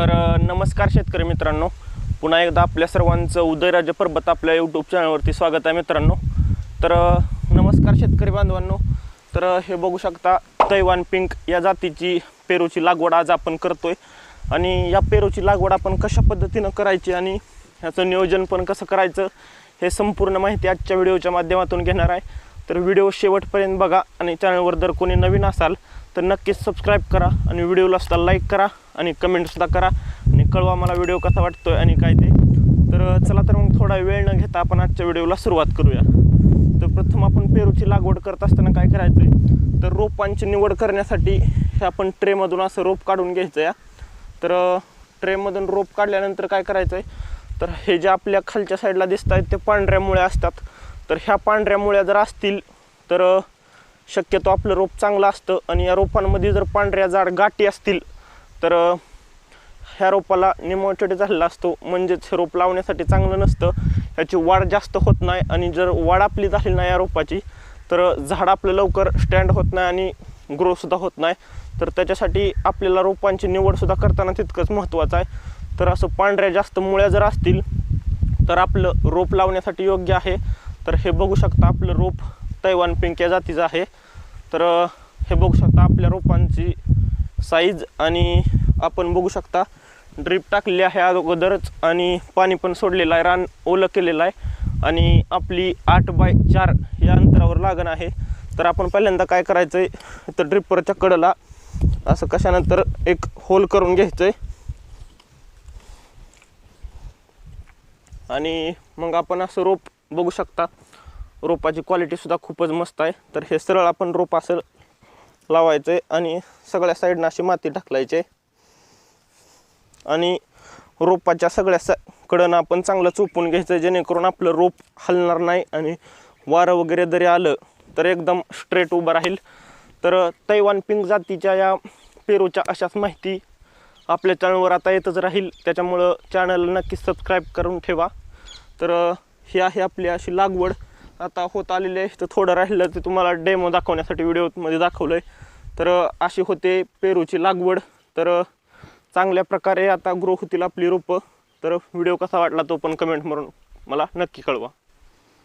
तर नमस्कार शेतकरी मित्रांनो. पुन्हा एकदा आपल्या सर्वांचं उदयराज पर्वत आपल्या यूट्यूब चॅनलवरती स्वागत आहे मित्रांनो. तर नमस्कार शेतकरी बांधवांनो. तर हे बघू शकता तैवान पिंक या जातीची पेरूची लागवड आज आपण करतोय. आणि या पेरूची लागवड आपण कशा पद्धतीनं करायची आणि ह्याचं नियोजन पण कसं करायचं हे संपूर्ण माहिती आजच्या व्हिडिओच्या माध्यमातून घेणार आहे. तर व्हिडिओ शेवटपर्यंत बघा आणि चॅनलवर जर कोणी नवीन असाल तर नक्कीच सबस्क्राईब करा आणि व्हिडिओला सुद्धा लाईक करा आणि कमेंटसुद्धा करा आणि कळवा मला व्हिडिओ कसा वाटतोय आणि काय ते. तर चला तर मग थोडा वेळ न घेता आपण आजच्या व्हिडिओला सुरुवात करूया. तर प्रथम आपण पेरूची लागवड करत असताना काय करायचं आहे तर रोपांची निवड करण्यासाठी हे आपण ट्रेमधून असं रोप काढून घ्यायचं या. तर ट्रेमधून रोप काढल्यानंतर काय करायचं आहे तर हे जे आपल्या खालच्या साईडला दिसत आहेत ते पांढऱ्या मुळ्या असतात. तर ह्या पांढऱ्या मुळ्या जर असतील तर शक्यतो आपलं रोप चांगलं असतं आणि या रोपांमध्ये जर पांढऱ्या जाड गाठी असतील तर ह्या रोपाला निमोटेड झालेला असतो. म्हणजेच हे रोप लावण्यासाठी चांगलं नसतं. ह्याची वाढ जास्त होत नाही आणि जर वाढ आपली झाली नाही या रोपाची तर झाड आपलं लवकर स्टँड होत नाही आणि ग्रोसुद्धा होत नाही. तर त्याच्यासाठी आपल्याला रोपांची निवडसुद्धा करताना तितकंच महत्त्वाचं आहे. तर असं पांढऱ्या जास्त मुळ्या जर असतील तर आपलं रोप लावण्यासाठी योग्य आहे. तर हे बघू शकता आपलं रोप तैवान पिंक्या जातीचं आहे. तर हे बघू शकता आपल्या रोपांची साईज आणि आपण बघू शकता ड्रीप टाकलेली आहे अगोदरच आणि पाणी पण सोडलेलं आहे रान ओलं केलेलं आहे आणि आपली आठ बाय चार या अंतरावर लागण आहे. तर आपण पहिल्यांदा काय करायचं आहे तर ड्रिपरच्या कडला असं कशानंतर एक होल करून घ्यायचं आहे आणि मग आपण असं रोप बघू शकता. रोपाची क्वालिटीसुद्धा खूपच मस्त आहे. तर हे सरळ आपण रोप असं लावायचं आहे आणि सगळ्या साईडनं अशी माती ढकलायची आहे आणि रोपाच्या सगळ्या स कडनं आपण चांगलं चोपून घ्यायचं आहे जेणेकरून आपलं रोप हलणार नाही आणि वारं वगैरे जरी आलं तर एकदम स्ट्रेट उभं राहील. तर तैवान पिंक जातीच्या या पेरूच्या अशाच माहिती आपल्या चॅनलवर आता येतच राहील. त्याच्यामुळं चॅनलला नक्की सबस्क्राईब करून ठेवा. तर ही आहे आपली अशी लागवड. आता होत आलेली आहे. तर थोडं राहिलं ते तुम्हाला डेमो दाखवण्यासाठी व्हिडिओमध्ये दाखवलं आहे तर अशी होते पेरूची लागवड. तर चांगल्या प्रकारे आता ग्रो होतील आपली रोपं. तर व्हिडिओ कसा वाटला तो पण कमेंट म्हणून मला नक्की कळवा.